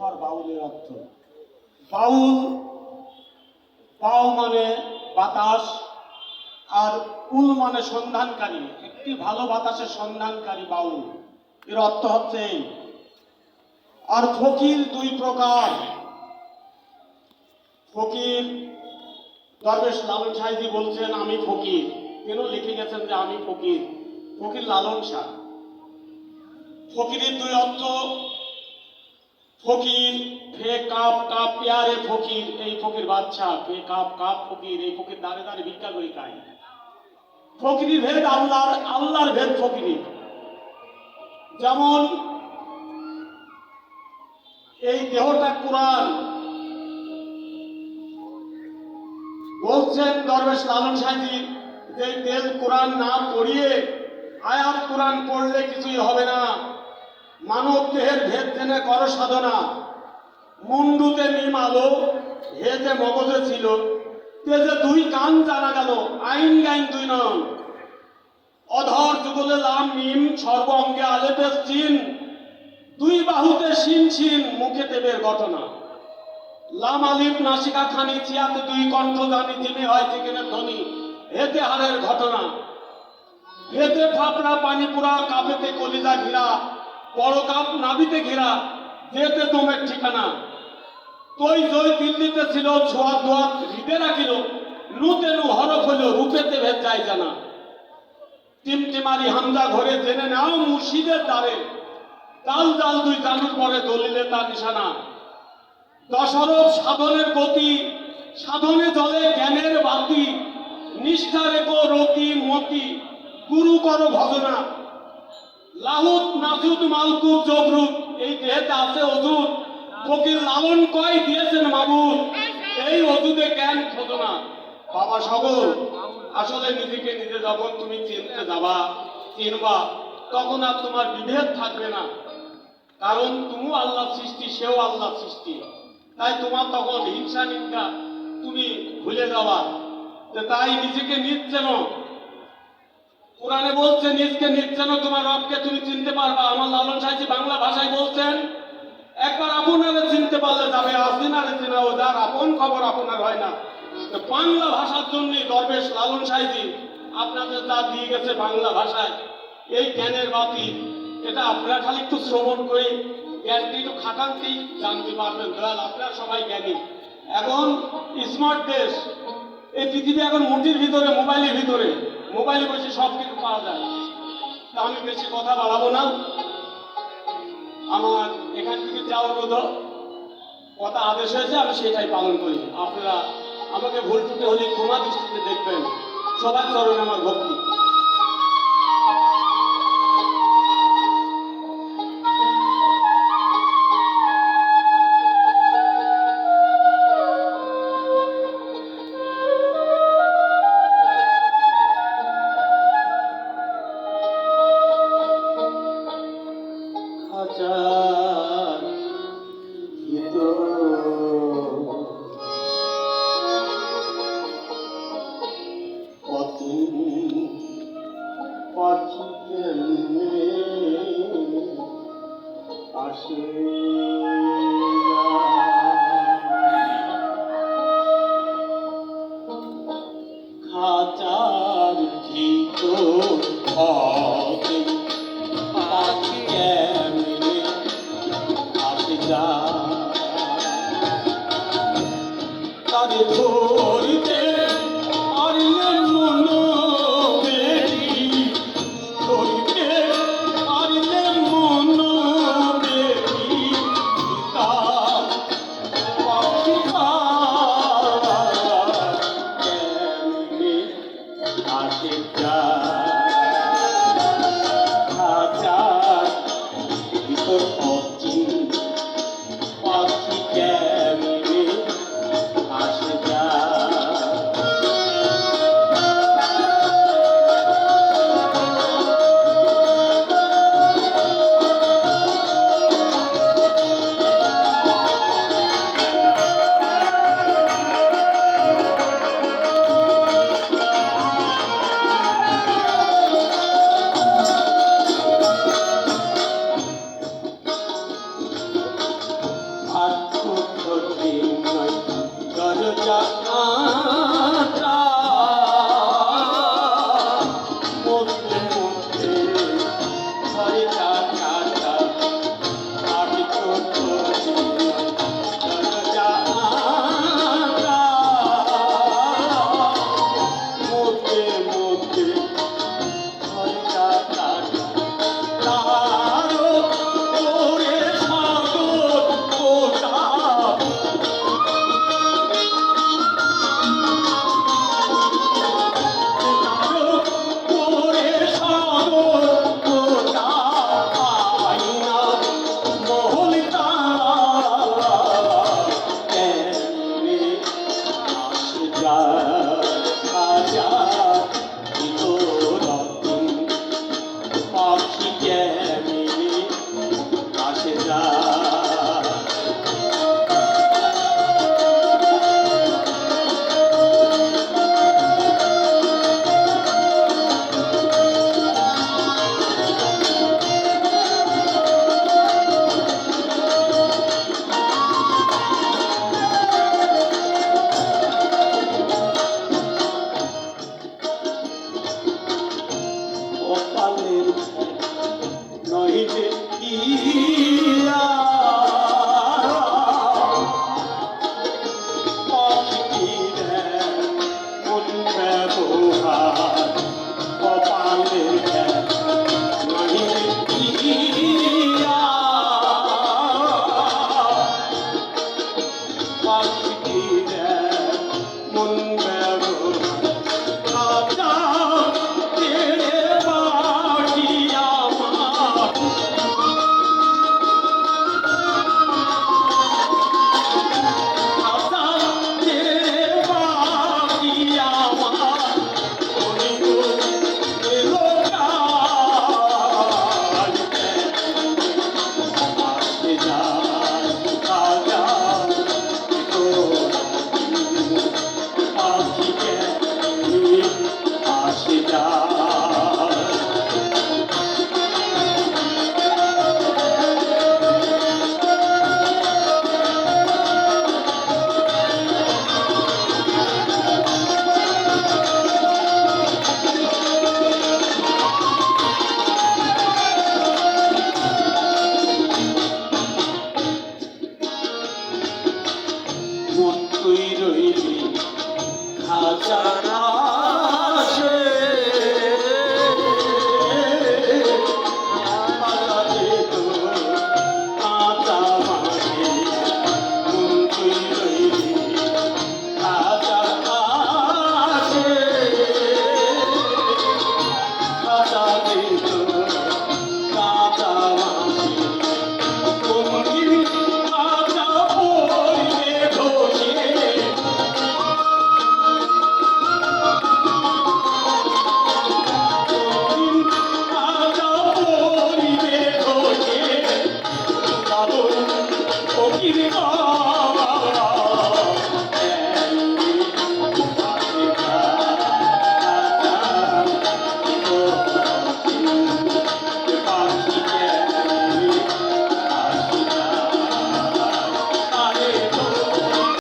অর্থ আর বাউলের অর্থ। বাউল পাও মানে বাতাস, আর উল মানে সন্ধানকারী। একটি ভালো বাতাসের সন্ধানকারী বাউল। এর অর্থ হচ্ছে এই। আর ফকির দুই প্রকার। ফকির, দরবেশ লালন সাহেজি বলছেন, আমি ফকির। কেন লিখে গেছেন যে, আমি ফকির? ফকির লালন শাহ। ফকিরের দুই অর্থ ফকির ফে কাপ কাপ, পেয়ারে ফকির, এই ফকির বাচ্চা ফে কাপ কাপ ফকির, এই ফকির দাঁড়ে দাঁড়ে ভিক্ষা করি খাই ফকিরি ভেদ আল্লাহর আল্লাহর ভেদ ফকিরি যেমন, এই দেহটা কোরআন। বলছেন দরবেশ লালন সাহেজি যে তেল কোরআন না পড়িয়ে আয়াত কোরআন পড়লে কিছুই হবে না। মানব দেহের ভেদ জেনে কর সাধনা। মুন্ডুতে নিম আলো, হেজে মগজে ছিল। তেজে দুই কান জানা গেল, আইন গাইন দুই নন অধর যুগলে লাম মিম সর্ব অঙ্গে আলেপে চিন। দুই বাহুতে শিন শিন মুখে দেবের ঘটনা। লাম আলিফ নাসিকা খানি, চিয়াতে দুই কণ্ঠ জানি, জিমে হয় চিকেনে ধ্বনি। হেতে হারের ঘটনা। হেতে ফাপড়া পানি পুরা কাপেতে কলিজা ঘিরা। বড় কাপ নাবিতে ঘেরা, যেতে দমের ঠিকানা। তৈ জয় দিল্লিতে ছিল, ছোয়া দোয়া হৃদে রাখিল নুতে নু হরফ হইল, রূপেতে ভেদ যায় জানা। টিমটিমারি হামজা ঘরে জেনে নাও মুর্শিদের দ্বারে। ডাল ডাল দুই কানুর পরে দলিলে তার নিশানা। দশরথ সাধনের গতি, সাধনে জলে জ্ঞানের বাতি, নিষ্ঠা রেখো রতি মতি, গুরু কর ভজনা। লাহুত নাসুদ মালকুব জবরুত এই দেহেতে আছে অজুত ফকির লালন কয় দিয়েছেন মাবুদ। এই অজুদে জ্ঞান খোঁজনা বাবা সগর, আসলে নিজেকে নিজে যখন তুমি চিনতে যাবা, চিনবা, তখন আর তোমার বিভেদ থাকবে না। কারণ তুমি আল্লাহ সৃষ্টি, সেও আল্লাহ সৃষ্টি। তাই তোমার তখন হিংসা নিন্দা তুমি ভুলে যাবা। তাই নিজেকে নিজ যেন কোরআনে বলছে, নিজকে নিজ যেন তোমার রবকে তুমি চিনতে পারবা। আমার লালন সাহেজি বাংলা ভাষায় বলছেন, একবার আপনারে চিনতে পারলে যাবে আসিনারে চেনা ও যার আপন খবর আপনার হয় না। তো বাংলা ভাষার জন্য দরবেশ লালন সাহেজি আপনাদের যা দিয়ে গেছে বাংলা ভাষায়, এই জ্ঞানের বাতি, এটা আপনারা খালি একটু শ্রবণ করে জ্ঞানটি একটু খাটানতেই জানতে পারবেন। দয়াল, আপনারা সবাই জ্ঞানী। এখন স্মার্ট দেশ, এই পৃথিবী এখন মুঠির ভিতরে, মোবাইলের ভিতরে। মোবাইলে বসে সব কিছু পাওয়া যায়। তা আমি বেশি কথা বাড়াবো না। আমার এখান থেকে যাওয়ার মতো কথা আদেশ হয়েছে, আমি সেটাই পালন করি। আপনারা আমাকে ভুল টুটে হলে ক্ষমা দৃষ্টিতে দেখবেন। সবার চরণে আমার ভক্তি। খাঁচার ভিতর ভোহা